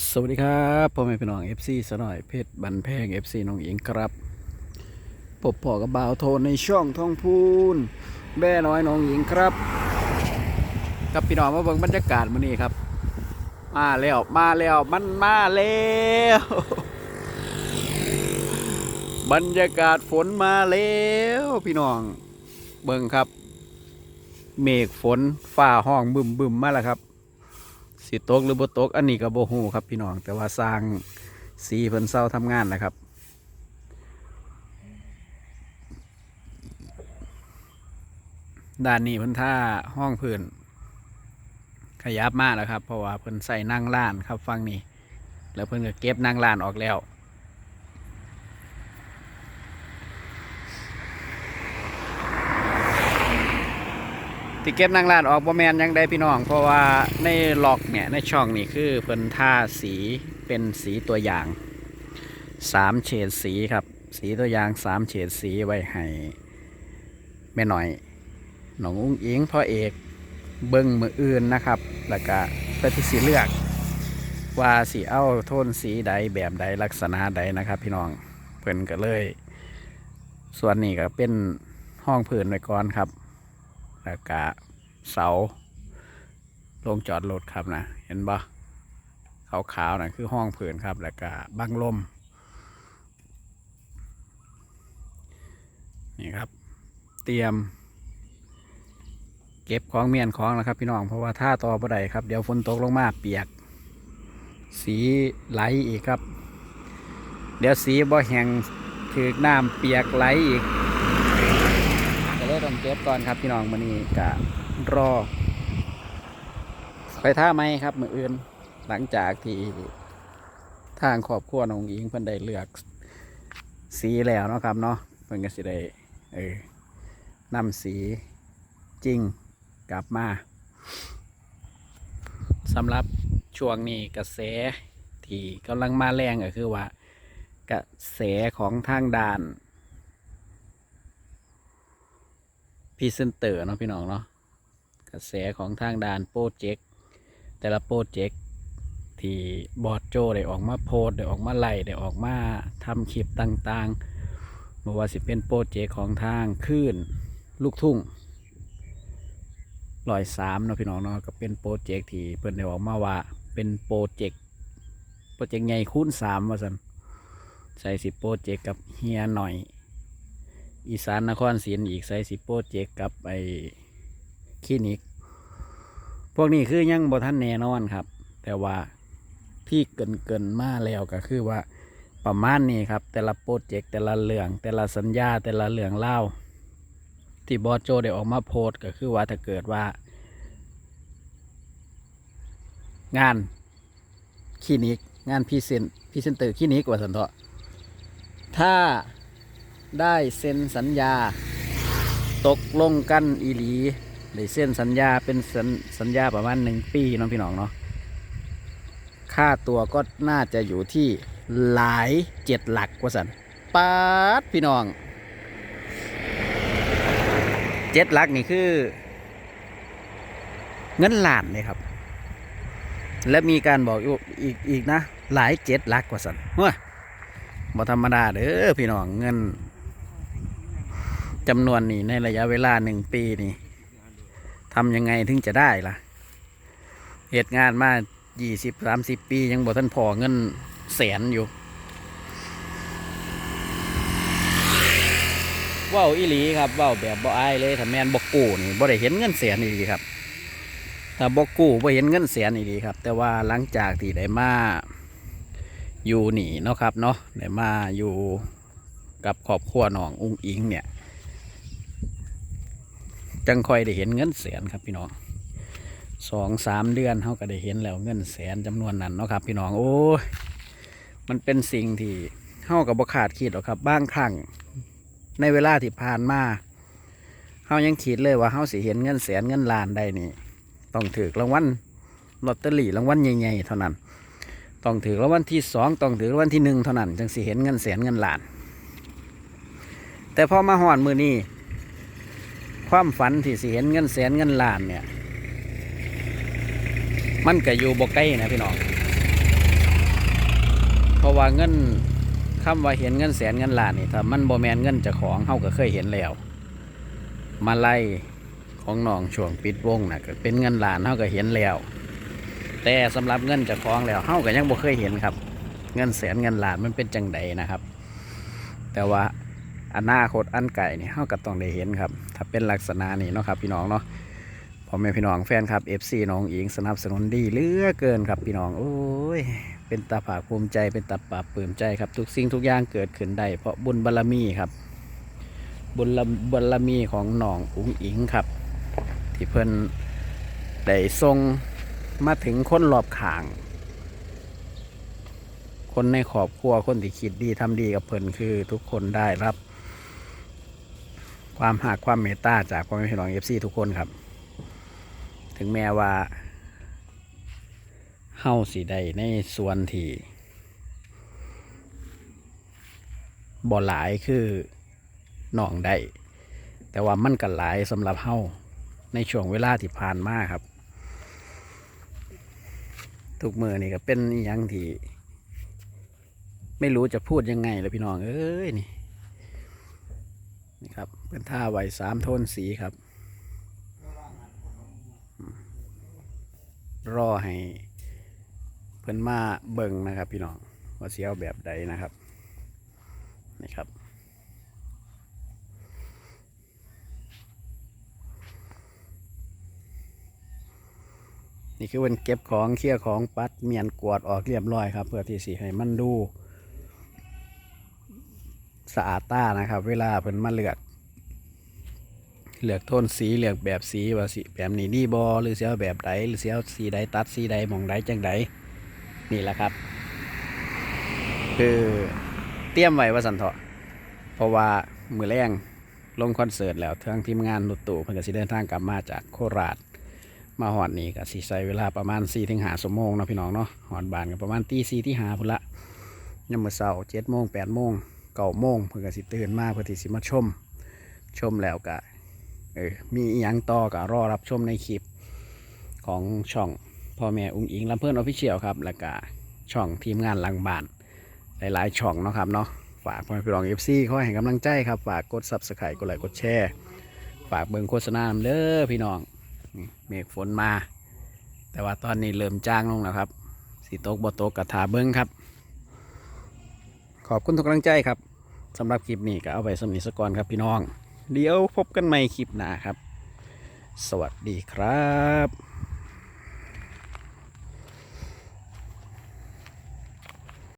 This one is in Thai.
สวัสดีครับพ่อแม่พี่น้อง FC สน่อยเพชรบันแพง FC น้องอิงครับปบพอกับบ่าวโทนในช่องท่องพูนแม่น้อยน้องหญิงครับกับพี่น้องมาเบิ่งบรรยากาศมื้อนี้ครับ มาแล้วมาแล้วมันมาแล้วบรรยากาศฝนมาแล้วพี่น้องเบิ่งครับ เมฆฝนฟ้าห้องบึมบึมมาแล้วครับ สิตกหรือบ่ตกอันนี้ก็บ่ฮู้ครับพี่น้อง แต่ว่าสร้างสีเพิ่นเศร้าทำงานนะครับ ด้านนี้เพิ่นท่าห้องพื้นขยับมากแล้วครับ เพราะว่าเพิ่นใส่นั่งล้านครับฟังนี่แล้วเพิ่นก็เก็บนั่งล้านออกแล้ว ที่เก็บนางลาดออกบ่แมนยังได้พี่น้อง เพราะว่าในล็อกเนี่ยในช่องนี่คือเพิ่นท่าสีเป็นสีตัวอย่างสามเฉดสีครับ สีตัวอย่างสามเฉดสีไว้ให้แม่หน่อยหนองอุ้งอิงพ่อเอกเบิ้งมืออื่นนะครับ แล้วก็เพื่อที่สีเลือก ว่าสีเอ้าโทนสีใดแบบใดลักษณะใดนะครับ พี่น้องเพิ่นก็เลย ส่วนนี้ก็เป็นห้องพื้นไว้ก่อนครับ แล้วก็เสาลงจอดรถครับนะเห็นปะขาวๆนะคือห้องผืนครับ แล้วก็บังลมนี่ครับ เตรียม เก็บของเมียนของแล้วครับ พี่น้องเพราะว่าถ้าต่อบ่ได้ครับ เดี๋ยวฝนตกลงมาเปียก สีไหลอีกครับ เดี๋ยวสีบ่แห้งถือน้ำเปียกไหลอีก เก็บก่อนครับพี่น้องมื้อนี้กะรอ ไปท่าไหมครับมืออื่นหลังจากที่ทางครอบครัวน้องอิงเพิ่นได้เลือกสีแล้วเนาะครับเนาะเพิ่นก็สิได้เออนำสีจริงกลับมาสำหรับช่วงนี้กระแสที่กำลังมาแรงก็คือว่ากระแสของทางด่าน พ รีเซนเตอร์เนาะพี่น้องเนาะกระแสของทางด้านโปรเจกต์แต่ละโปรเจกต์ที่บอดโจได้ออกมาโพสได้ออกมาไล่ได้ออกมาทำคลิปต่างๆไม่ว่าสิเป็นโปรเจกต์ของทางคลื่นลูกทุ่งลอยสามเนาะพี่น้องเนาะก็เป็นโปรเจกต์ที่เพิ่อนได้ออกมาว่าเป็นโปรเจกต์โปรเจกต์ใหญ่คูณสามว่าสันใส่สิโปรเจกต์กับเฮียหน่อย อีสานนครศรีอีกไซสิโปรเจกต์กับไอคลินิก พวกนี้คือยังบ่ทันแน่นอนครับ แต่ว่าที่เกินเกินมาแล้วก็คือว่าประมาณนี้ครับ แต่ละโปรเจกต์แต่ละเรื่อง แต่ละสัญญาแต่ละเรื่องเล่า ที่บอโจได้ออกมาโพสก็คือว่าถ้าเกิดว่า งานคลินิก งานพรีเซนพรีเซนเตอร์คลินิกว่าสันเถาะถ้า ได้เซ็นสัญญา ตกลงกันอีหลีได้เซ็นสัญญาเป็นสัญสัญญาประมาณหนึ่งปีน้องพี่น้องเนาะค่าตัวก็น่าจะอยู่ที่หลายเจ็ดหลักกว่าสันปาดพี่น้องเจ็ดหลักนี่คือ เงินล้านเลยครับ และมีการบอกอีกอีกอีกนะ หลายเจ็ดหลักกว่าสันเฮ้ยบ่ธรรมดาเด้อพี่น้องเงิน จำนวนนี้ในระยะเวลาหนึ่งปีนี่ทำยังไงถึงจะได้ล่ะเหตุงานมายี่สิบสามสิบปี ยังบ่ทันพอเงินแสนอยู่เว้าวอีหลีครับเว้าวแบบบ่อายเลยถ้าแมนบ่กู้นี่บ่ได้เห็นเงินแสนอีหลีครับถ้าบ่กู้บ่เห็นเงินแสนอีหลีครับ แต่ว่าหลังจากที่ได้มาอยู่หนีเนาะครับเนาะได้มาอยู่กับครอบครัวน้องอุ้งอิงเนี่ย จังค่อยได้เห็นเงินแสนครับพี่น้องสองสามเดือนเขาก็ได้เห็นแล้วเงินแสนจำนวนนั้นเนาะครับพี่น้องโอ้มันเป็นสิ่งที่เขากับบขาดคิดหรอกครับบางครั้งในเวลาที่ผ่านมาเขายังคิดเลยว่าเขาสิเห็นเงินแสนเงินล้านได้นี่ ต้องถือรางวัลลอตเตอรี่รางวัลใหญ่ๆเท่านั้น ต้องถือรางวัลที่สองต้องถือรางวัลที่หนึ่งเท่านั้น จึงสิเห็นเงินแสนเงินล้าน แต่พอมาหอนมือนี้ ความฝันที่สิเห็นเงินแสนเงินล้านเนี่ย มันก็อยู่บกใกล้นะพี่น้องเพราะว่าเงินคำว่าเห็นเงินแสนเงินล้านนี่ถ้ามันบ่แมนเงินจ้าของเฮาก็เคยเห็นแล้ว มาไล่ของน้องช่วงปิดวงน่ะก็เป็นเงินล้านเฮาก็เห็นแล้ว แต่สำหรับเงินจ้าของแล้วเฮาก็ยังบ่เคยเห็นครับ เงินแสนเงินล้านมันเป็นจังใดนะครับ แต่ว่า อนาคตอันไกลนี่เฮาก็ต้องได้เห็นครับ ถ้าเป็นลักษณะนี้เนาะครับ พี่น้องเนาะพ่อแม่พี่น้องแฟนครับ FC น้องอิงสนับสนุนดีเหลือเกินครับพี่น้อง โอ้ย เป็นตาภาภูมิใจเป็นตาปราบปลื้มใจครับ ทุกสิ่งทุกอย่างเกิดขึ้นได้เพราะบุญบารรมีครับ บุญบารรมีของน้องอุ๋งอิงครับ ที่เพิ่นได้ทรงมาถึงคนรอบข้าง คนในครอบครัวคนที่คิดดีทำดีกับเพิ่นคือทุกคนได้รับ ความหักความเมตตาจากพ่อแม่พี่น้องเอฟซีทุกคนครับ ถึงแม้ว่าเฮาสิได้ในส่วนที่บ่หลายคือน้องได้แต่ว่ามันก็หลายสำหรับเฮาในช่วงเวลาที่ผ่านมาครับ ทุกมือนี่ก็เป็นอหยังที่ ไม่รู้จะพูดยังไงเลยพี่น้อง เอ้ยนี่ นี่ครับเป็นท่าไหวสามโทนสีครับ รอให้เพิ่นมาเบิ่งนะครับ พี่น้องว่าเสียวแบบใดนะครับนี่ครับนี่คือวันเก็บของเคลี่ยร์ของปัดเมียนกวดออกเรียบร้อยครับ เพื่อที่สิให้มันดู สะอาดตานะครับ เวลาเพิ่นมาเลือก เลือกโทนสีเลือกแบบสีว่าสีแบบนี้ดีบอหรือเสียวแบบใดหรือเสียวสีใดตัดสีใดมองใดจังใดนี่แหละครับ คือเตรียมไว้ว่าสันเถาะเพราะว่ามือแรงลงคอนเสิร์ตแล้วทางทีมงานรถตู้เพิ่นก็สิเดินทางกลับมาจากโคราชมาหอดนี่ก็สิใช้เวลาประมาณ4ี่ถึงหาชั่วโมงเนาะพี่น้องเนาะหอดบานก็ประมาณตีสี่ที่หาพุ่นละยามมื้อเช้าเจ็ดโมงแปดโมง เก้าโมงเพื่อก็สิตื่นมาเพื่อที่สิมาชม ชมแล้วก็เออมีอีหยังต่อก็รอรับชมในคลิปของช่องพ่อแม่อุ้งอิงลำเพื่อนออฟฟิเชียลครับ แล้วก็ช่องทีมงานลังบานหลายๆช่องเนาะครับเนาะฝากพ่อแม่พี่น้องเอฟซีขอให้กำลังใจครับ ฝากกด subscribe กดไลค์กดแชร์ฝากเบิ่งโฆษณาเด้อพี่น้องเมฆฝนมา แต่ว่าตอนนี้เริ่มจ้างลงแล้วครับสีตกบ่ตกกระถาเบิ้งครับ อบคุณทุกกำลังใจครับสำหรับคลิปนี้ก็เอาไปสำนีสกอนครับพี่น้อง เดี๋ยวพบกันใหม่คลิปหน้าครับ สวัสดีครับ